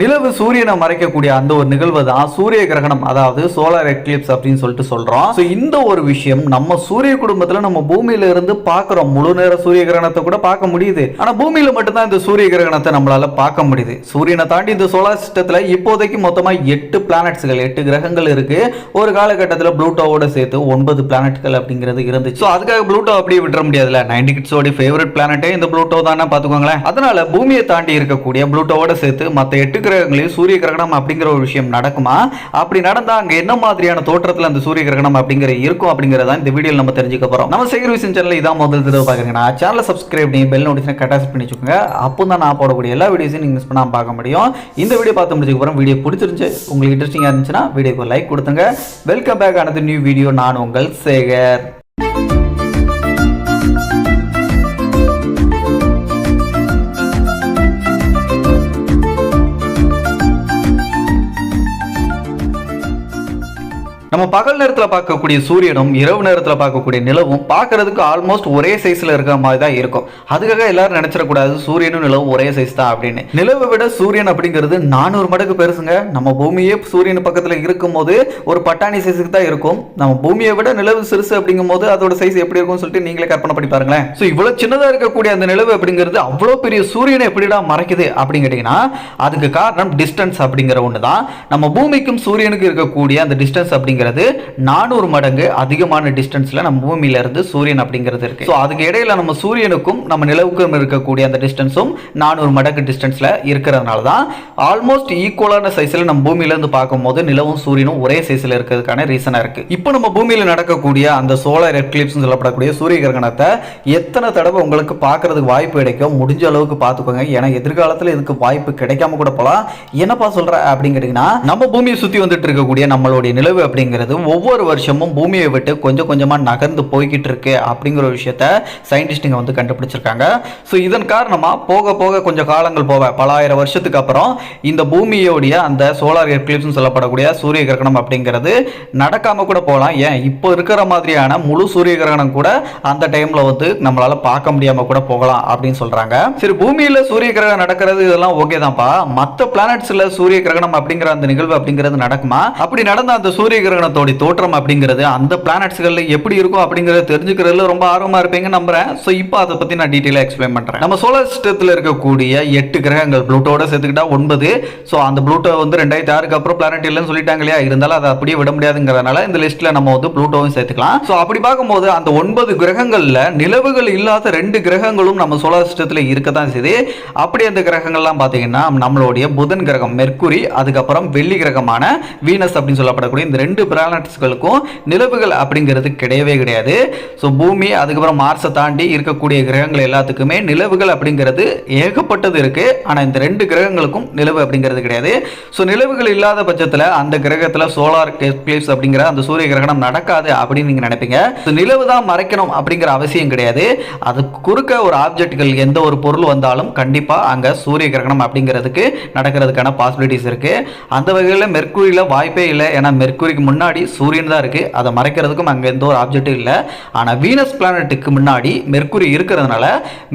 நிலவு சூரியனை மறைக்கக்கூடிய அந்த ஒரு நிகழ்வு தான் சூரிய கிரகணம் அதாவது சோலார் எக்லிப்ஸ் அப்படின்னு சொல்லிட்டு சொல்றோம். ஸோ இந்த ஒரு விஷயம் நம்ம சூரிய குடும்பத்தில் நம்ம பூமியில இருந்து பார்க்குறோம். முழு நேர சூரிய கிரகணத்தை கூட பார்க்க முடியுது. ஆனால் பூமியில மட்டும்தான் இந்த சூரிய கிரகணத்தை நம்மளால பார்க்க முடியுது. சூரியனை தாண்டி இந்த சோலார் சிஸ்டத்தில் இப்போதைக்கு மொத்தமாக எட்டு பிளானட்ஸ்கள் எட்டு கிரகங்கள் இருக்கு. ஒரு காலகட்டத்தில் ப்ளூட்டோவோட சேர்த்து ஒன்பது பிளானட்கள் அப்படிங்கிறது இருந்துச்சு. ஸோ அதுக்காக ப்ளூட்டோ அப்படியே விட்டுற முடியாதுல நைன்டி கிட்ஸோட ஃபேவரட் பிளானட்டே இந்த ப்ளூட்டோ தானே பார்த்துக்கோங்களேன். அதனால பூமியை தாண்டி இருக்கக்கூடிய ப்ளூட்டோவோட சேர்த்து மற்ற எட்டு கிரகங்களையும் சூரிய கிரகணம் அப்படிங்கிற ஒரு விஷயம் நடக்குமா? அப்படி நடந்தா அங்க என்ன மாதிரியான தோற்றத்தில் அந்த சூரிய கிரகணம் அப்படிங்கிற இருக்கும் அப்படிங்கிறத இந்த வீடியோ நம்ம தெரிஞ்சுக்க போறோம். நம்ம சேகர் விஷயம் சேனல் இதான் முதல் தடவை பாக்குறீங்கன்னா சேனலை சப்ஸ்கிரைப் பண்ணி பெல் நோட்டிஃபிகேஷன் கட்டாஸ் பண்ணி வச்சுக்கோங்க. அப்போ தான் நான் போடக்கூடிய எல்லா வீடியோஸையும் நீங்க மிஸ் பண்ணாமல் பார்க்க முடியும். இந்த வீடியோ பார்த்து முடிச்சதுக்கு அப்புறம் வீடியோ பிடிச்சிருந்துச்சு உங்களுக்கு இன்ட்ரெஸ்டிங்காக இருந்துச்சுன்னா வீடியோக்கு லைக் கொடுத்துங்க வெல்கம் பேக் ஆனது நியூ வீடியோ நான் உங்கள் சேகர். நம்ம பகல் நேரத்தில் பார்க்கக்கூடிய சூரியனும் இரவு நேரத்தில் பார்க்கக்கூடிய நிலவும் பார்க்கறதுக்கு ஆல்மோஸ்ட் ஒரே சைஸில் இருக்கிற மாதிரி தான் இருக்கும். அதுக்காக எல்லாரும் நினைச்சிடக்கூடாது சூரியனும் நிலவும் ஒரே சைஸ் தான் அப்படின்னு. நிலவை விட சூரியன் அப்படிங்கிறது நானூறு மடங்கு பெருசுங்க. நம்ம பூமியே சூரியன் பக்கத்தில் இருக்கும்போது ஒரு பட்டாணி சைஸுக்கு தான் இருக்கும். நம்ம பூமியை விட நிலவு சிறுசு அப்படிங்கும் போது அதோட சைஸ் எப்படி இருக்கும்னு சொல்லிட்டு நீங்களே கற்பனை பண்ணி பாருங்களேன். ஸோ இவ்வளோ சின்னதாக இருக்கக்கூடிய அந்த நிலவு அப்படிங்கிறது அவ்வளோ பெரிய சூரியனை எப்படிடா மறைக்குது அப்படின்னு கேட்டிங்கன்னா அதுக்கு காரணம் டிஸ்டன்ஸ் அப்படிங்கிற ஒன்று தான் நம்ம பூமிக்கும் சூரியனுக்கும் இருக்கக்கூடிய அந்த டிஸ்டன்ஸ் அப்படிங்கிறது நானூறு மடங்கு அதிகமான டிஸ்டன்ஸில் நம்ம பூமியிலேருந்து சூரியன் அப்படிங்கிறது இருக்குது ஸோ அதுக்கு இடையில நம்ம சூரியனுக்கும் நம்ம நிலவுக்கும் இருக்கக்கூடிய அந்த டிஸ்டன்ஸும் நானூறு மடங்கு டிஸ்டன்ஸில் இருக்கிறதுனால தான் ஆல்மோஸ்ட் ஈக்குவலான சைஸ்ல நம்ம பூமியில இருந்து பார்க்கும்போது நிலவும் சூரியனும் ஒரே சைஸில் இருக்கிறதுக்கான ரீசனாக இருக்கு. இப்போ நம்ம பூமியில் நடக்கக்கூடிய அந்த சோலார் எக்லிப்ஸ்னு சொல்லப்படக்கூடிய சூரிய கிரகணத்தை எத்தனை தடவை உங்களுக்கு பார்க்கறதுக்கு வாய்ப்பு கிடைக்கும்? முடிஞ்ச அளவுக்கு பார்த்துக்கோங்க. ஏன்னா எதிர்காலத்தில் இதுக்கு வாய்ப்பு கிடைக்காம கூட போகலாம் என்னப்பா சொல்கிற அப்படின்னு கேட்டிங்கன்னா நம்ம பூமியை சுற்றி வந்துட்டு இருக்கக்கூடிய நம்மளுடைய நிலவு அப்படிங்கிறது ஒவ்வொரு வருஷமும் பூமியை விட்டு கொஞ்சம் கொஞ்சமா நகர்ந்து போய்கிட்டு இருக்கு அப்படிங்கிற ஒரு விஷயத்த சயின்டிஸ்ட்டுங்க வந்து கண்டுபிடிச்சிருக்காங்க. ஸோ இதன் காரணமா போக போக கொஞ்சம் காலங்கள் போக பல ஆயிரம் வருஷத்துக்கு அப்புறம் இந்த பூமியோடைய அந்த சோலார் எக்லிப்ஸ்னு சொல்லப்படக்கூடிய சூரிய கிரகணம் அப்படிங்கிறது நடக்காம கூட போகலாம். ஏன்? இப்போ இருக்கிற மாதிரியான முழு சூரிய கிரகணம் கூட அந்த டைம்ல வந்து நம்மளால பார்க்க முடியாம கூட போகலாம் அப்படின்னு சொல்றாங்க. சரி பூமியில் சூரிய கிரகணம் நடக்கிறது இதெல்லாம் ஓகே தான்ப்பா. மற்ற பிளானட்ஸில் சூரிய கிரகணம் அப்படிங்கிற அந்த நிகழ்வு அப்படிங்கிறது நடக்குமா? அப்படி நடந்த அந்த சூரிய கிரகணத்தோட தோற்றம் அப்படிங்கிறது அந்த பிளானட்ஸ்கள் எப்படி இருக்கும் அப்படிங்கறத தெரிஞ்சுக்கிறதுல ரொம்ப ஆர்வமா இருப்பீங்க நம்புறேன். ஸோ இப்போ அதை பத்தி நான் டீட்டெயிலாக எக்ஸ்பிளைன் பண்றேன். நம்ம சோலார் சிஸ்டத்தில் இருக்கக்கூடிய எட்டு கிரகங்கள் ப்ளூட்டோட சேர்த்துக்கிட்டா ஒன்பது. ஸோ அந்த ப்ளூட்டோ வந்து ரெண்டாயிரத்தி ஆறுக்கு அப்புறம் பிளானட் இல்லைன்னு சொல்லிட்டாங்க இல்லையா? இருந்தாலும் அதை அப்படியே விட முடியாதுங்கிறதுனால இந்த லிஸ்ட்ல நம்ம வந்து ப்ளூட்டோவும் சேர்த்துக்கலாம். ஸோ அப்படி பார்க்கும்போது அந்த ஒன்பது கிரகங்கள்ல நிலவுகள் இல்லாத ரெண்டு கிரகங்களும் நம்ம சோலார் சிஸ்டத்தில் இருக்க தான் செய்யுது. அப்படி அந்த கிரகங்கள்லாம் பார்த்தீங்கன்னா நம்மளுடைய புதன் கிரகம் மெர்க்குரி அதுக்கப்புறம் வெள்ளி கிரகமான வீனஸ் அப்படின்னு சொல்லப்படக்கூடிய இந்த ரெண்டு பிளானட்ஸ்களுக்கும் நிலவுகள் அப்படிங்கிறது கிடையவே கிடையாது. ஸோ பூமி அதுக்கப்புறம் மார்ஸை தாண்டி இருக்கக்கூடிய கிரகங்கள் எல்லாத்துக்குமே நிலவுகள் அப்படிங்கிறது ஏகப்பட்டது இருக்குது ஆனால் இந்த ரெண்டு கிரகங்களுக்கும் நிலவு அப்படிங்கிறது கிடையாது. ஸோ நிலவுகள் இல்லாத பட்சத்தில் அந்த கிரகத்தில் சோலார் எக்லிப்ஸ் அப்படிங்கிற அந்த சூரிய கிரகணம் நடக்காது அப்படின்னு நீங்கள் நினைப்பீங்க. ஸோ நிலவு தான் மறைக்கணும் அப்படிங்கிற அவசியம் கிடையாது. அது குறுக்க ஒரு ஆப்ஜெக்ட்கள் எந்த ஒரு பொருள் வந்தாலும் கண்டிப்பாக அங்கே சூரிய கிரகணம் அப்படிங்கிறதுக்கு நடக்கிறதுக்கான பாசிபிலிட்டிஸ் இருக்குது அந்த வகையில் மெர்க்குரியில் வாய்ப்பே இல்லை. ஏன்னா மெர்க்குரிக்கு முன்னாடி முன்னாடி சூரியன் தான் இருக்கு. அதை மறைக்கிறதுக்கும் அங்கே எந்த ஒரு ஆப்ஜெக்டும் இல்லை. ஆனால் வீனஸ் பிளானட்டுக்கு முன்னாடி மெர்க்குரி இருக்கிறதுனால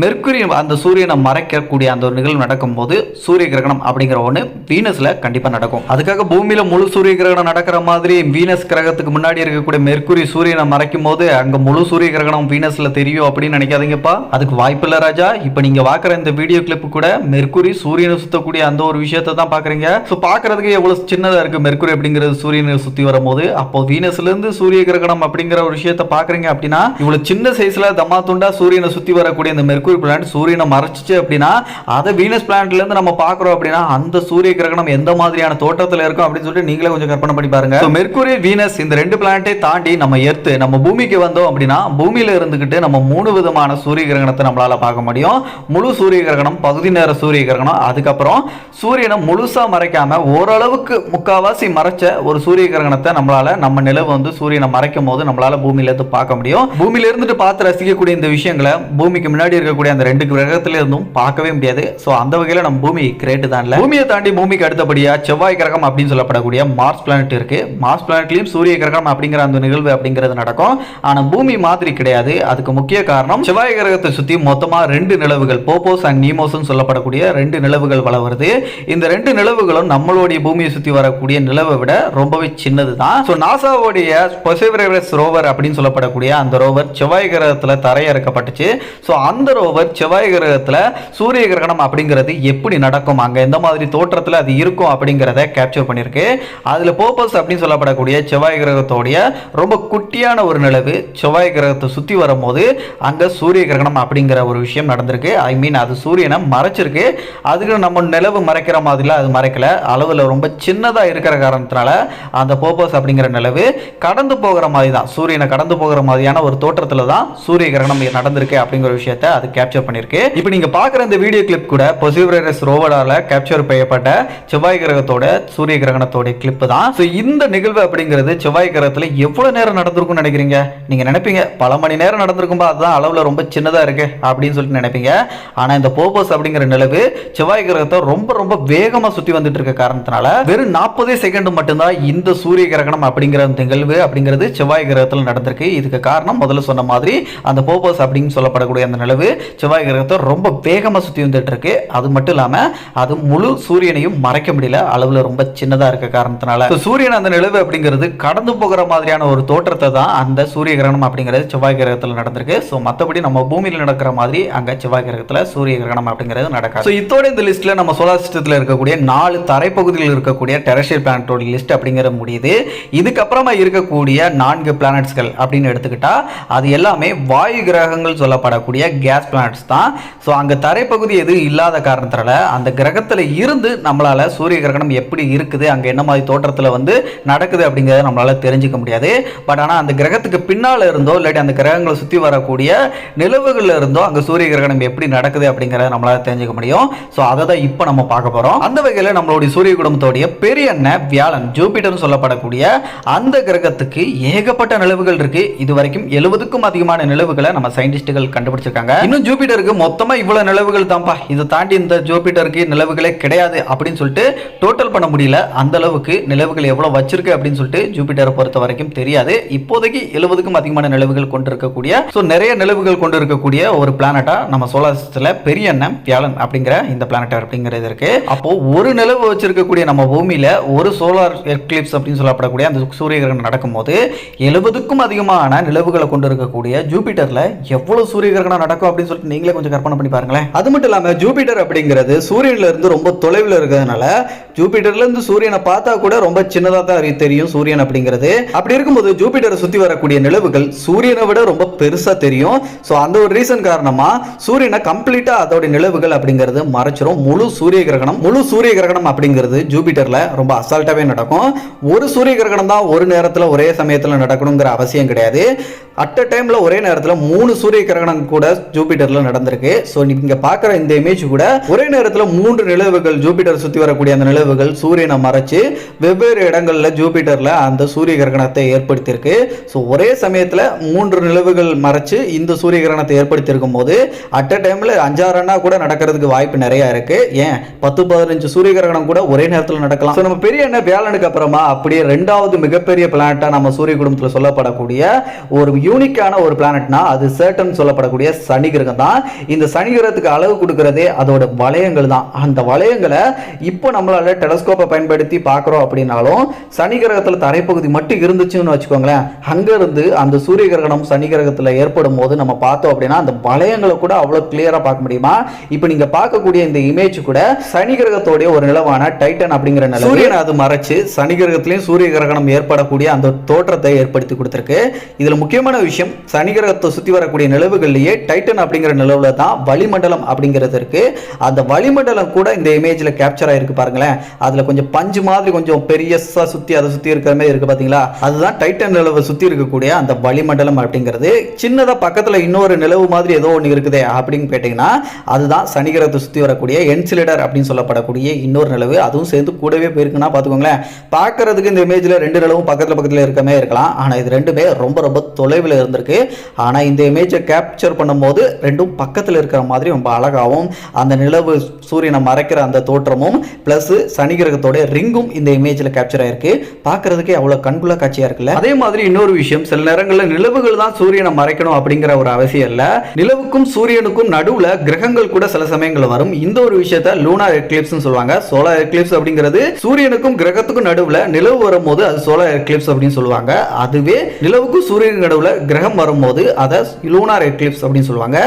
மெர்க்குரி அந்த சூரியனை மறைக்கக்கூடிய அந்த ஒரு நிகழ்வு நடக்கும்போது சூரிய கிரகணம் அப்படிங்கிற ஒன்று வீனஸில் கண்டிப்பாக நடக்கும். அதுக்காக பூமியில் முழு சூரிய கிரகணம் நடக்கிற மாதிரி வீனஸ் கிரகத்துக்கு முன்னாடி இருக்கக்கூடிய மெர்க்குரி சூரியனை மறைக்கும் போது அங்கே முழு சூரிய கிரகணம் வீனஸில் தெரியும் அப்படின்னு நினைக்காதீங்கப்பா. அதுக்கு வாய்ப்பு இல்லை ராஜா. இப்போ நீங்கள் பார்க்குற இந்த வீடியோ கிளிப் கூட மெர்க்குரி சூரியனை சுத்தக்கூடிய அந்த ஒரு விஷயத்தை தான் பார்க்குறீங்க ஸோ பார்க்குறதுக்கு எவ்வளோ சின்னதாக இருக்குது மெர்க்குரி அப்படிங்கிறது சூரியனை சுற்றி வரும்போது. அப்போ வீனஸ்லேருந்து சூரிய கிரகணம் அப்படிங்கிற ஒரு விஷயத்தை பார்க்குறீங்க அப்படின்னா இவ்வளோ சின்ன சைஸில் தம்மா துண்டா சூரியனை சுற்றி வரக்கூடிய இந்த மெர்குரி பிளானட் சூரியனை மறைச்சிச்சு அப்படின்னா அதை வீனஸ் பிளானட்லேருந்து நம்ம பார்க்குறோம் அப்படின்னா அந்த சூரிய கிரகணம் எந்த மாதிரியான தோட்டத்தில் இருக்கும் அப்படின்னு சொல்லிட்டு நீங்களே கொஞ்சம் கற்பனை பண்ணி பாருங்க. மெர்குரி வீனஸ் இந்த ரெண்டு பிளானட்டை தாண்டி நம்ம எர்த்து நம்ம பூமிக்கு வந்தோம் அப்படின்னா பூமியில இருந்துகிட்டு நம்ம மூணு விதமான சூரிய கிரகணத்தை நம்மளால பார்க்க முடியும். முழு சூரிய கிரகணம் பகுதி நேர சூரிய கிரகணம் அதுக்கப்புறம் சூரியனை முழுசா மறைக்காம ஓரளவுக்கு முக்காவாசி மறைச்ச ஒரு சூரிய கிரகணத்தை நம்மளால நம்ம நிலவு வந்து சூரியனை மறைக்கும் போது நம்மளால பூமியில இருந்து பார்க்க முடியும். பூமியில இருந்துட்டு பார்த்து ரசிக்கக்கூடிய இந்த விஷயங்களை பூமிக்கு முன்னாடி இருக்கக்கூடிய அந்த ரெண்டு கிரகத்துல இருந்தும் பார்க்கவே முடியாது. ஸோ அந்த வகையில நம்ம பூமி கிரேட் தான் இல்லை. பூமியை தாண்டி பூமிக்கு அடுத்தபடியா செவ்வாய் கிரகம் அப்படின்னு சொல்லப்படக்கூடிய மார்ஸ் பிளானட் இருக்கு. மார்ஸ் பிளானட்லயும் சூரிய கிரகம் அப்படிங்கிற அந்த நிகழ்வு அப்படிங்கிறது நடக்கும். ஆனா பூமி மாதிரி கிடையாது. அதுக்கு முக்கிய காரணம் செவ்வாய் கிரகத்தை சுற்றி மொத்தமாக ரெண்டு நிலவுகள் போப்போஸ் அண்ட் நீமோஸ்னு சொல்லப்படக்கூடிய ரெண்டு நிலவுகள் வள வருது. இந்த ரெண்டு நிலவுகளும் நம்மளுடைய பூமியை சுற்றி வரக்கூடிய நிலவை விட ரொம்பவே சின்னது தான் ஸோ நாசாவுடைய பொசைவரஸ் ரோவர் அப்படின்னு சொல்லப்படக்கூடிய அந்த ரோவர் செவ்வாய் கிரகத்தில் தரையிறக்கப்பட்டுச்சு. ஸோ அந்த ரோவர் செவ்வாய் கிரகத்தில் சூரிய கிரகணம் அப்படிங்கிறது எப்படி நடக்கும்? அங்கே எந்த மாதிரி தோற்றத்தில் அது இருக்கும் அப்படிங்கிறத கேப்சர் பண்ணியிருக்கு. அதில் போப்பஸ் அப்படின்னு சொல்லப்படக்கூடிய செவ்வாய் கிரகத்தோடைய ரொம்ப குட்டியான ஒரு நிலவு செவ்வாய் கிரகத்தை சுற்றி வரும்போது அங்கே சூரிய கிரகணம் அப்படிங்கிற ஒரு விஷயம் நடந்திருக்கு. ஐ மீன் அது சூரியனை மறைச்சிருக்கு. அதுக்கு நம்ம நிலவு மறைக்கிற மாதிரிலாம் அது மறைக்கல. அளவில் ரொம்ப சின்னதாக இருக்கிற காரணத்தினால அந்த போப்பஸ் அப்படிங்கிற நிலவு கடந்து போகிற மாதிரி தான் சூரியனை கடந்து போகிற மாதிரியான ஒரு தோற்றத்தில் தான் சூரிய கிரகணம் நடந்திருக்கு அப்படிங்கிற விஷயத்த அது கேப்சர் பண்ணியிருக்கு. இப்போ நீங்கள் பார்க்குற இந்த வீடியோ கிளிப் கூட பொசிவரஸ் ரோவரால் கேப்சர் செய்யப்பட்ட செவ்வாய் கிரகத்தோட சூரிய கிரகணத்தோட கிளிப் தான். ஸோ இந்த நிகழ்வு அப்படிங்கிறது செவ்வாய் கிரகத்தில் எவ்வளோ நேரம் நடந்திருக்கும்னு நினைக்கிறீங்க? நீங்கள் நினைப்பீங்க பல மணி நேரம் நடந்திருக்கும்பா அதுதான் அளவில் ரொம்ப சின்னதாக இருக்கு அப்படின்னு சொல்லிட்டு நினைப்பீங்க. ஆனால் இந்த போபோஸ் அப்படிங்கிற நிலவு செவ்வாய் கிரகத்தை ரொம்ப ரொம்ப வேகமாக சுற்றி வந்துட்டு இருக்க காரணத்தினால வெறும் நாற்பதே செகண்ட் மட்டும்தான் இந்த சூரிய கிரகணம் அப்படிங்கிற நிகழ்வு அப்படிங்கிறது செவ்வாய் கிரகத்தில் நடந்திருக்கு. இதுக்கு காரணம் முதல்ல சொன்ன மாதிரி அந்த போபஸ் அப்படின்னு சொல்லப்படக்கூடிய அந்த நிலவு செவ்வாய் கிரகத்தை ரொம்ப வேகமாக சுற்றி வந்துட்டு இருக்கு. அது மட்டும் இல்லாமல் அது முழு சூரியனையும் மறைக்க முடியல. அளவில் ரொம்ப சின்னதாக இருக்க காரணத்தினால. சூரியன் அந்த நிலவு அப்படிங்கிறது கடந்து போகிற மாதிரியான ஒரு தோற்றத்தை தான் அந்த சூரிய கிரகணம் அப்படிங்கிறது செவ்வாய் கிரகத்தில் நடந்திருக்கு. ஸோ மற்றபடி நம்ம பூமியில் நடக்கிற மாதிரி அங்கே செவ்வாய் கிரகத்தில் சூரிய கிரகணம் அப்படிங்கிறது நடக்காது. ஸோ இதோட இந்த லிஸ்ட்டில் நம்ம சோலார் சிஸ்டத்தில் இருக்கக்கூடிய நாலு தரைப்பகுதியில் இருக்கக்கூடிய டெரஷியல் பிளானட்டோட லிஸ்ட் அப்படிங்கிற முடியுது. இதுக்கப்புறமா இருக்கக்கூடிய நான்கு பிளானட்ஸ்கள் அப்படின்னு எடுத்துக்கிட்டால் அது எல்லாமே வாயு கிரகங்கள் சொல்லப்படக்கூடிய கேஸ் பிளானட்ஸ் தான். ஸோ அங்கே தரைப்பகுதி எதுவும் இல்லாத காரணத்தினால அந்த கிரகத்தில் இருந்து நம்மளால் சூரிய கிரகணம் எப்படி இருக்குது அங்கே என்ன மாதிரி தோற்றத்தில் வந்து நடக்குது அப்படிங்கிறத நம்மளால் தெரிஞ்சுக்க முடியாது. பட் ஆனால் அந்த கிரகத்துக்கு பின்னால் இருந்தோ இல்லாட்டி அந்த கிரகங்களை சுற்றி வரக்கூடிய நிலவுகளில் இருந்தோ அங்கே சூரிய கிரகணம் எப்படி நடக்குது அப்படிங்கிறத நம்மளால் தெரிஞ்சுக்க முடியும். ஸோ அதை தான் இப்போ நம்ம பார்க்க போகிறோம் அந்த வகையில் நம்மளுடைய சூரிய குடும்பத்தோடைய பெரிய அண்ணன் வியாழன் ஜூபிட்டர்னு சொல்லப்படக்கூடிய அந்த கிரகத்துக்கு ஏகப்பட்ட நிலவுகள் இருக்கு. இது வரைக்கும் எழுபதுக்கும் அதிகமான நிலவுகளை நம்ம சயின்டிஸ்டுகள் கண்டுபிடிச்சிருக்காங்க. இன்னும் ஜூபிட்டருக்கு மொத்தமா இவ்வளவு நிலவுகள் தான்ப்பா. இதை தாண்டி இந்த ஜூபிட்டருக்கு நிலவுகளே கிடையாது அப்படின்னு சொல்லிட்டு டோட்டல் பண்ண முடியல. அந்த அளவுக்கு நிலவுகள் எவ்வளவு வச்சிருக்கு அப்படின்னு சொல்லிட்டு ஜூபிட்டரை பொறுத்த வரைக்கும் தெரியாது. இப்போதைக்கு எழுபதுக்கும் அதிகமான நிலவுகள் கொண்டு இருக்கக்கூடிய ஸோ நிறைய நிலவுகள் கொண்டு இருக்கக்கூடிய ஒரு பிளானட்டா நம்ம சோலார் சிஸ்டத்தில் பெரிய எண்ணம் வியாழன் அப்படிங்கிற இந்த பிளானட் அப்படிங்கிறது இருக்கு. அப்போ ஒரு நிலவு வச்சிருக்கக்கூடிய நம்ம பூமியில ஒரு சோலார் எக்லிப்ஸ் அப்படின்னு சொல்லப்படக்கூடிய அந்த சூரிய கிரகணம் நடக்கும்போது எழுபதுக்கும் அதிகமான நிலவுகளை கொண்டு இருக்கக்கூடிய ஜூபிட்டர்ல எவ்வளவு சூரிய கிரகணம் நடக்கும் அப்படின்னு சொல்லிட்டு நீங்களே கொஞ்சம் கற்பனை பண்ணி பாருங்களேன். அது மட்டும் இல்லாம ஜூபிட்டர் அப்படிங்கிறது சூரியன்ல இருந்து ரொம்ப தொலைவில் இருக்கிறதுனால ஜூபிட்டர்ல இருந்து சூரியனை பார்த்தா கூட ரொம்ப சின்னதாக தான் தெரியும் சூரியன் அப்படிங்கிறது. அப்படி இருக்கும்போது ஜூபிட்டரை சுத்தி வரக்கூடிய நிலவுகள் சூரியனை விட ரொம்ப பெருசா தெரியும். ஸோ அந்த ஒரு ரீசன் காரணமா சூரியனை கம்ப்ளீட்டா அதோட நிலவுகள் அப்படிங்கிறது மறைச்சிரும். முழு சூரிய கிரகணம் முழு சூரிய கிரகணம் அப்படிங்கிறது ஜூபிட்டர்ல ரொம்ப அசால்ட்டாவே நடக்கும். ஒரு சூரிய கிரகணம் தான் ஒரு நேரத்தில் ஒரே சமயத்தில் நடக்கணுங்கிற அவசியம் கிடையாது. அட் அ டைமில் ஒரே நேரத்தில் மூணு சூரிய கிரகணம் கூட ஜூபிட்டரில் நடந்திருக்கு. ஸோ நீங்கள் பார்க்குற இந்த இமேஜ் கூட ஒரே நேரத்தில் மூன்று நிலவுகள் ஜூபிட்டர் சுற்றி வரக்கூடிய அந்த நிலவுகள் சூரியனை மறைச்சு வெவ்வேறு இடங்களில் ஜூபிட்டரில் அந்த சூரிய கிரகணத்தை ஏற்படுத்தியிருக்கு. ஸோ ஒரே சமயத்தில் மூன்று நிலவுகள் மறைச்சு இந்த சூரிய கிரகணத்தை ஏற்படுத்தியிருக்கும் போது அட் அ டைம்ல அஞ்சாறுனா கூட நடக்கிறதுக்கு வாய்ப்பு நிறையா இருக்குது ஏன்? பத்து பதினஞ்சு சூரிய கிரகணம் கூட ஒரே நேரத்தில் நடக்கலாம். ஸோ நம்ம பெரிய எண்ணெய் வியாழனுக்கு அப்புறமா அப்படியே ரெண்டு ரெண்டாவது மிகப்பெரிய பிளானட்டா நம்ம சூரிய குடும்பத்தில் சொல்லப்படக்கூடிய ஒரு யூனிக்கான ஒரு பிளானட்னா அது சேட்டன் சொல்லப்படக்கூடிய சனி கிரகம் தான். இந்த சனி கிரகத்துக்கு அளவு கொடுக்கறதே அதோட வளையங்கள் தான். அந்த வளையங்களை இப்போ நம்மளால டெலஸ்கோப்பை பயன்படுத்தி பார்க்குறோம் அப்படின்னாலும் சனி கிரகத்தில் தரைப்பகுதி மட்டும் இருந்துச்சுன்னு வச்சுக்கோங்களேன். அங்கேருந்து அந்த சூரிய கிரகணம் சனி கிரகத்தில் ஏற்படும் போது நம்ம பார்த்தோம் அப்படின்னா அந்த வளையங்களை கூட அவ்வளோ கிளியராக பார்க்க முடியுமா? இப்போ நீங்க பார்க்கக்கூடிய இந்த இமேஜ் கூட சனி கிரகத்தோடைய ஒரு நிலவான டைட்டன் அப்படிங்கிற நிலம் சூரியனை அது மறைச்சு சனி கிரகத்திலையும் சூரிய கிரகணம் ஏற்படக்கூடிய அந்த தோற்றத்தை ஏற்படுத்தி கொடுத்துருக்கு. இதில் முக்கியமான விஷயம் சனி கிரகத்தை சுற்றி வரக்கூடிய நிலவுகள்லேயே டைட்டன் அப்படிங்கிற நிலவில் தான் வளிமண்டலம் அப்படிங்கிறது இருக்குது அந்த வளிமண்டலம் கூட இந்த இமேஜில் கேப்சர் ஆகிருக்கு பாருங்களேன். அதில் கொஞ்சம் பஞ்சு மாதிரி கொஞ்சம் பெரியஸாக சுற்றி அதை சுற்றி இருக்கிற மாதிரி இருக்குது பார்த்தீங்களா அதுதான் டைட்டன் நிலவை சுற்றி இருக்கக்கூடிய அந்த வளிமண்டலம் அப்படிங்கிறது. சின்னதாக பக்கத்தில் இன்னொரு நிலவு மாதிரி ஏதோ ஒன்று இருக்குதே அப்படின்னு கேட்டிங்கன்னா அதுதான் சனி கிரகத்தை சுற்றி வரக்கூடிய என்சிலிடர் அப்படின்னு சொல்லப்படக்கூடிய இன்னொரு நிலவு. அதுவும் சேர்ந்து கூடவே போயிருக்குன்னா பார்த்துக்கோங்களேன் பார்க்கறதுக்கு இந்த இமேஜில் இதில் ரெண்டு நிலவும் பக்கத்தில் பக்கத்தில் இருக்கமே இருக்கலாம். ஆனால் இது ரெண்டுமே ரொம்ப ரொம்ப தொலைவில் இருந்திருக்கு. ஆனால் இந்த இமேஜை கேப்சர் பண்ணும்போது ரெண்டும் பக்கத்தில் இருக்கிற மாதிரி ரொம்ப அழகாகவும் அந்த நிலவு சூரியனை மறைக்கிற அந்த தோற்றமும் ப்ளஸ் சனி கிரகத்தோட ரிங்கும் இந்த இமேஜில் கேப்சர் ஆயிருக்கு. பார்க்கறதுக்கே அவ்வளோ கண்குள்ள காட்சியாக இருக்குல்ல? அதே மாதிரி இன்னொரு விஷயம் சில நேரங்களில் நிலவுகள் தான் சூரியனை மறைக்கணும் அப்படிங்கிற ஒரு அவசியம் இல்லை. நிலவுக்கும் சூரியனுக்கும் நடுவில் கிரகங்கள் கூட சில சமயங்கள் வரும். இந்த ஒரு விஷயத்த லூனா எக்லிப்ஸ் சொல்லுவாங்க. சோலார் எக்லிப்ஸ் அப்படிங்கிறது சூரியனுக்கும் கிரகத்துக்கும் நடுவில் நிலவு வரும்போது அது சோலார் எக்லிப்ஸ் அப்படின்னு சொல்லுவாங்க. அதுவே நிலவுக்கும் சூரியன் நடுவில் கிரகம் வரும்போது அதை லூனார் எக்லிப்ஸ் அப்படின்னு சொல்லுவாங்க.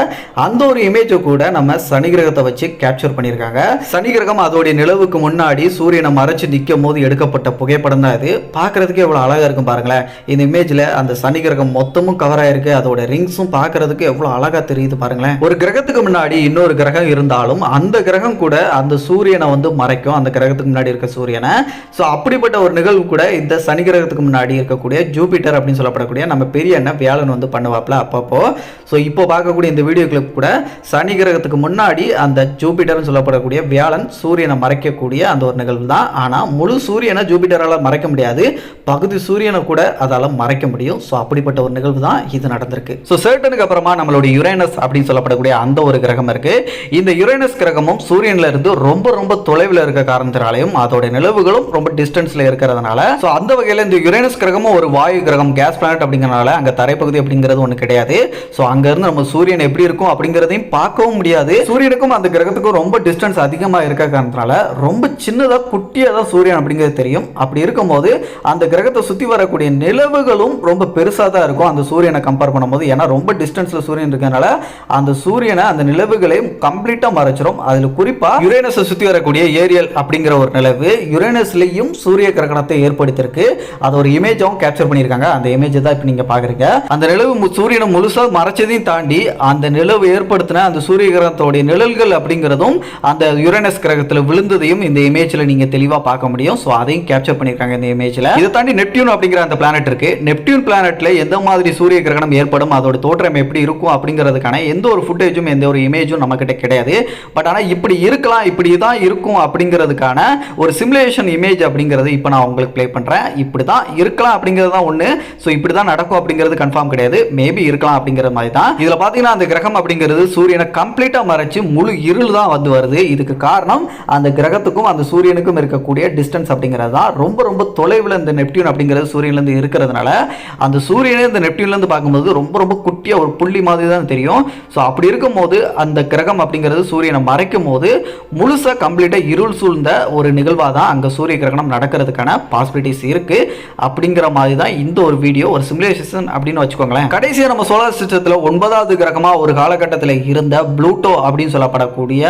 அந்த ஒரு இமேஜை கூட நம்ம சனி கிரகத்தை வச்சு கேப்சர் பண்ணியிருக்காங்க. சனி கிரகம் அதோடைய நிலவுக்கு முன்னாடி சூரியனை மறைச்சு நிற்கும் போது எடுக்கப்பட்ட புகைப்படம் தான் இது. பார்க்கறதுக்கு எவ்வளோ அழகாக இருக்கும் பாருங்களேன். இந்த இமேஜில் அந்த சனி கிரகம் மொத்தமும் கவர் ஆயிருக்கு. அதோட ரிங்ஸும் பார்க்கறதுக்கு எவ்வளோ அழகாக தெரியுது பாருங்களேன். ஒரு கிரகத்துக்கு முன்னாடி இன்னொரு கிரகம் இருந்தாலும் அந்த கிரகம் கூட அந்த சூரியனை வந்து மறைக்கும். அந்த கிரகத்துக்கு முன்னாடி இருக்க சூரியனை. ஸோ அப்படிப்பட்ட ஒரு நிகழ்வு கூட இந்த சனி கிரகத்துக்கு முன்னாடி இருக்கக்கூடிய ஜூபிட்டர் அப்படின்னு சொல்லப்படக்கூடிய நம்ம பெரிய அண்ணன் வியாழன் வந்து பண்ணுவாப்ல அப்பப்போ. ஸோ இப்போ பார்க்கக்கூடிய இந்த வீடியோ கிளிப் கூட சனி கிரகத்துக்கு முன்னாடி அந்த ஜூபிட்டர்னு சொல்லப்படக்கூடிய வியாழன் சூரியனை மறைக்கக்கூடிய அந்த ஒரு நிகழ்வு தான். ஆனால் முழு சூரியனை ஜூபிட்டரால் மறைக்க முடியாது. பகுதி சூரியனை கூட அதால் மறைக்க முடியும். ஸோ அப்படிப்பட்ட ஒரு நிகழ்வு தான் இது நடந்திருக்கு. ஸோ சேர்டனுக்கு அப்புறமா நம்மளுடைய யுரேனஸ் அப்படின்னு சொல்லப்படக்கூடிய அந்த ஒரு கிரகம் இருக்கு. இந்த யுரேனஸ் கிரகமும் சூரியன்ல இருந்து ரொம்ப ரொம்ப தொலைவில் இருக்க காரணத்தினாலையும் அதோட நிலவுகளும் ரொம்ப டிஸ்டன்ஸ்ல இருக்கிறதுனால ஸோ அந்த வகையில் இந்த யுரேனஸ் கிரகமும் ஒரு வாயு கிரகம் கேஸ் பிளானட் அப்படிங்கிறனால அங்கே தரைப்பகுதி அப்படிங்கிறது ஒன்று கிடையாது. ஸோ அங்கேருந்து நம்ம சூரியன் எப்படி இருக்கும் அப்படிங்கிறதையும் பார்க்கவும் முடியாது. சூரியனுக்கும் அந்த கிரகத்துக்கும் ரொம்ப டிஸ்டன்ஸ் அதிகமாக இருக்க காரணத்தினால ரொம்ப சின்னதாக குட்டியாக தான் சூரியன் அப்படிங்கிறது தெரியும். அப்படி இருக்கும்போது அந்த கிரகத்தை சுற்றி வரக்கூடிய நிலவுகளும் ரொம்ப பெருசாக தான் இருக்கும் அந்த சூரியனை கம்பேர் பண்ணும்போது. ஏன்னா ரொம்ப டிஸ்டன்ஸில் சூரியன் இருக்கிறதுனால அந்த சூரியனை அந்த நிலவுகளையும் கம்ப்ளீட்டாக மறைச்சிரும். அதில் குறிப்பாக யுரேனஸை சுற்றி வரக்கூடிய ஏரியல் அப்படிங்கிற ஒரு நிலவு யுரேனஸ்லேயும் சூரிய கிரகணத்தை ஏற்படுத்தியிருக்கு அது ஒரு இமேஜும் கேப்சர் பண்ணியிருக்காங்க. அந்த இமேஜ் தான் இப்போ நீங்கள் பார்க்குறீங்க. அந்த நிலவு சூரியனை முழுசாக மறைச்சதையும் தாண்டி அந்த நிலவு ஏற்படுத்தின அந்த சூரிய கிரகத்தோடைய நிழல்கள் அப்படிங்கிறதும் அந்த யுரேனஸ் கிரகத்தில் விழுந்ததையும் இந்த இமேஜில் நீங்கள் தெளிவாக பார்க்க முடியும். ஸோ அதையும் கேப்சர் பண்ணியிருக்காங்க இந்த இமேஜில் இதை தாண்டி நெப்டியூன் அப்படிங்கிற அந்த பிளானட் இருக்கு. நெப்டியூன் பிளானட்ல எந்த மாதிரி சூரிய கிரகணம் ஏற்படும் அதோட தோற்றம் எப்படி இருக்கும் அப்படிங்கிறதுக்கான எந்த ஒரு ஃபுட்டேஜும் எந்த ஒரு இமேஜும் நம்ம கிட்ட கிடையாது. பட் ஆனால் இப்படி இருக்கலாம் இப்படி தான் இருக்கும் அப்படிங்கிறதுக்கான ஒரு சிமுலேஷன் இமேஜ் அப்படிங்கிறது இப்போ நான் உங்களுக்கு ப்ளே பண்ணுறேன் இப்படி தான் இருக்கலாம் அப்படிங்கிறது தான் ஒன்று ஸோ இப்படி தான் நடக்கும் அப்படிங்கிறது கன்ஃபார்ம் கிடையாது. மேபி இருக்கலாம் அப்படிங்கிற மாதிரி தான். இதில் பார்த்தீங்கன்னா அந்த கிரகம் அப்படிங்கிறது சூரியனை கம்ப்ளீட்டாக மறைச்சு முழு இருள் தான் வந்து வருது. இதுக்கு காரணம் அந்த கிரகத்துக்கும் அந்த சூரியனுக்கும் இருக்கக்கூடிய டிஸ்டன்ஸ் அப்படிங்கிறது தான். ரொம்ப ரொம்ப தொலைவில் இந்த நெப்டியூன் அப்படிங்கிறது சூரியன்லேருந்து இருக்கிறதுனால அந்த சூரியனே இந்த நெப்டியூன்லேருந்து பார்க்கும்போது ரொம்ப ரொம்ப குட்டியாக ஒரு புள்ளி மாதிரி தான் தெரியும். ஸோ அப்படி இருக்கும்போது அந்த கிரகம் அப்படிங்கிறது சூரியனை மறைக்கும் போது முழுசாக கம்ப்ளீட்டாக இருள் சூழ்ந்த ஒரு நிகழ்வாக தான் அங்கே சூரிய கிரகணம் நடக்கிறதுக்கான பாசிபிலிட்டிஸ் இருக்குது அப்படிங்கிற மாதிரி தான் இந்த ஒரு வீடியோ ஒரு சிமுலேஷன் அப்படின்னு வச்சுக்கோங்களேன். கடைசியாக நம்ம சோலார் சிஸ்டத்தில் ஒன்பதாவது கிரகமாக ஒரு காலகட்டத்தில் இருந்த ப்ளூட்டோ அப்படின்னு சொல்லப்படக்கூடிய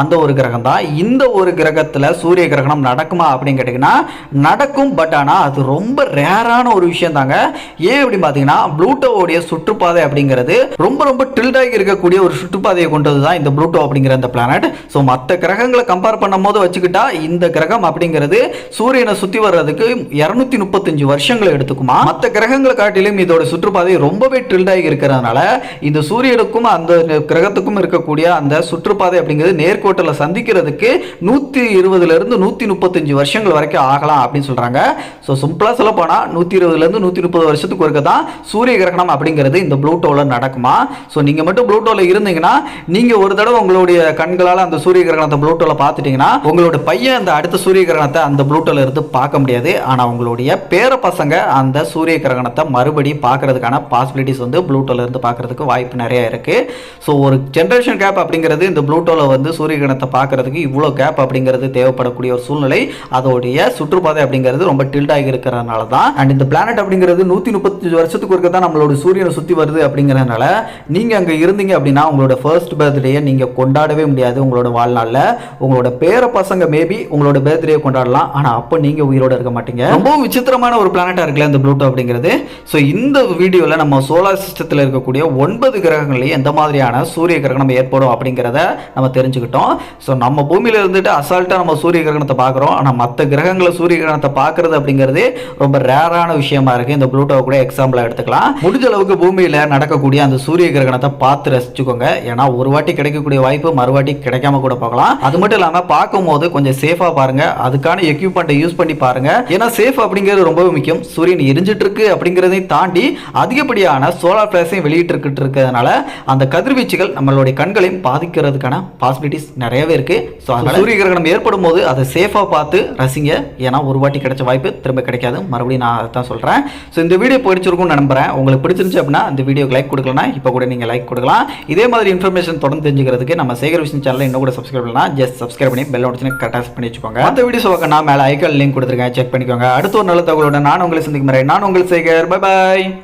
அந்த ஒரு கிரகம் தான் இந்த ஒரு கிரகத்தில் சூரிய கிரகணம் நடக்குமா அப்படின்னு கேட்டிங்கன்னா நடக்கும் பட் ஆனால் அது ரொம்ப ரேரான ஒரு விஷயம் தாங்க ஏன் அப்படின்னு பார்த்தீங்கன்னா ப்ளூட்டோவுடைய சுற்றுப்பாதை அப்படிங்கிறது ரொம்ப ரொம்ப டில்டாகி இருக்கக்கூடிய ஒரு சுற்றுப்பாதையை கொண்டது தான் இந்த ப்ளூட்டோ அப்படிங்கிற அந்த பிளானட் ஸோ மற்ற கிரகங்களை கம்பேர் பண்ணும்போது வச்சுக்கிட்டா இந்த கிரகம் அப்படிங்கிறது சூரியனை சுற்றி வர்றதுக்கு இரநூத்தி முப்பத்தஞ்சு வருஷங்களை எடுத்துக்குமா? மற்ற கிரகங்களை காட்டிலும் இதோட சுற்றுப்பாதை ரொம்பவே டில்டாகி இருக்கிறதுனால இந்த சூரியனுக்கும் அந்த கிரகத்துக்கும் இருக்கக்கூடிய அந்த சுற்றுப்பாதை அப்படிங்கிறது நேர்கோட்டில் சந்திக்கிறதுக்கு நூற்றி இருபதுலேருந்து நூற்றி முப்பத்தஞ்சு வருஷங்கள் வரைக்கும் ஆகலாம் அப்படின்னு சொல்கிறாங்க ஸோ சிம்பிளாக சொல்ல போனால் நூற்றி இருபதுலேருந்து நூற்றி முப்பது வருஷத்துக்கு ஒருக்க தான் சூரிய கிரகணம் அப்படிங்கிறது இந்த ப்ளூட்டோவில் நடக்குமா? ஸோ நீங்கள் மட்டும் ப்ளூட்டோவில் இருந்தீங்கன்னா நீங்கள் ஒரு தடவை உங்களுடைய கண்களால் அந்த சூரிய கிரகணத்தை ப்ளூட்டோவில் பார்த்துட்டிங்கன்னா உங்களோட பையன் அந்த அடுத்த சூரிய கிரகணத்தை அந்த ப்ளூட்டோவில் இருந்து பார்க்க முடியாது. ஆனால் ஆனவங்களுடைய பேர பசங்க அந்த சூரிய கிரகணத்தை மறுபடியும் பார்க்கறதுக்கான பாசிபிலிட்டிஸ் வந்து ப்ளூட்டோவில் இருந்து பார்க்கறதுக்கு வாய்ப்பு நிறைய இருக்கு. ஸோ ஒரு ஜென்ரேஷன் கேப் அப்படிங்கிறது இந்த ப்ளூட்டோவில் வந்து சூரிய கிரகணத்தை பார்க்கறதுக்கு இவ்வளோ கேப் அப்படிங்கிறது தேவைப்படக்கூடிய ஒரு சூழ்நிலை. அதோடைய சுற்றுப்பாதை அப்படிங்கிறது ரொம்ப டில்டாகி இருக்கிறதுனால தான். அண்ட் இந்த பிளானட் அப்படிங்கிறது நூற்றி முப்பத்தஞ்சு வருஷத்துக்கு ஒருக்க தான் நம்மளோட சூரியனை சுற்றி வருது அப்படிங்கிறதுனால நீங்கள் அங்கே இருந்தீங்க அப்படின்னா உங்களோட ஃபர்ஸ்ட் பர்த்டேயை நீங்கள் கொண்டாடவே முடியாது உங்களோட வாழ்நாளில். உங்களோட பேர பசங்க மேபி உங்களோட பர்த்டே கொண்டாடலாம். ஆனால் அப்போ நீங்கள் உயிரோட இருக்க மாட்டீங்க. ரொம்பவும் விசித்திரமான ஒரு பிளானட்டாக இருக்குல்ல இந்த ப்ளூட்டோ அப்படிங்கிறது. ஸோ இந்த வீடியோவில் நம்ம சோலார் சிஸ்டத்தில் இருக்கக்கூடிய ஒன்பது கிரகங்களையும் எந்த மாதிரியான சூரிய கிரகணம் ஏற்படும் அப்படிங்கிறத நம்ம தெரிஞ்சுக்கிட்டோம். ஸோ நம்ம பூமியில் இருந்துட்டு அசால்ட்டாக நம்ம சூரிய கிரகணத்தை பார்க்குறோம். ஆனால் மற்ற கிரகங்களை சூரிய கிரகணத்தை பார்க்குறது அப்படிங்கிறது ரொம்ப ரேரான விஷயமா இருக்குது இந்த ப்ளூட்டோவை கூட எக்ஸாம்பிளாக எடுத்துக்கலாம். முடிஞ்ச அளவுக்கு பூமியில் நடக்கக்கூடிய அந்த சூரிய கிரகணத்தை பார்த்து ரசிச்சுக்கோங்க. ஏன்னா ஒரு வாட்டி கிடைக்கக்கூடிய வாய்ப்பு மறுவாட்டி கிடைக்காம கூட போகலாம். அது மட்டும் இல்லாமல் பார்க்கும்போது கொஞ்சம் சேஃபாக பாருங்க. அதுக்கான எக்யூப்மெண்ட்டை யூஸ் பண்ணி பாருங்கள் ஏன்னா சேஃப் அப்படிங்கிறது ரொம்பவே முக்கியம். சூரியன் எரிஞ்சிட்டு இருக்கு அப்படிங்கிறதையும் தாண்டி அதிகப்படியான சோலார் பிளேஸையும் வெளியிட்டு இருக்கிறதுனால அந்த கதிர்வீச்சுகள் நம்மளுடைய கண்களையும் பாதிக்கிறதுக்கான பாசிபிலிட்டிஸ் நிறையவே இருக்கு. ஸோ அதனால சூரிய கிரகணம் ஏற்படும் போது அதை சேஃபாக பார்த்து ரசிங்க. ஏன்னா ஒரு வாட்டி கிடைச்ச வாய்ப்பு திரும்ப கிடைக்காது. மறுபடியும் நான் அதான் சொல்கிறேன் ஸோ இந்த வீடியோ பிடிச்சிருக்கும்னு நம்புறேன். உங்களுக்கு பிடிச்சிருந்துச்சு அப்படின்னா இந்த வீடியோக்கு லைக் கொடுக்கலனா இப்போ கூட நீங்கள் லைக் கொடுக்கலாம். இதே மாதிரி இன்ஃபர்மேஷன் தொடர்ந்து தெரிஞ்சுக்கிறதுக்கு நம்ம சேகர் விஷயம் சேனலை இன்னும் கூட சப்ஸ்கிரைப் பண்ணலாம் ஜஸ்ட் சப்ஸ்கிரைப் பண்ணி பெல் நோட்டிஃபிகேஷன் கரெக்டாக பண்ணி வச்சுக்கோங்க. மற்ற வீடியோஸ் நான் மேலே ஐக்கால் லிங்க் கொடுத்துருக்கேன். செக் பண்ணிக்கோங்க. அடுத்த ஒரு நல்ல தகவலோட நான் உங்களை சந்திக்கும் நான் உங்கள் சேகர். Bye bye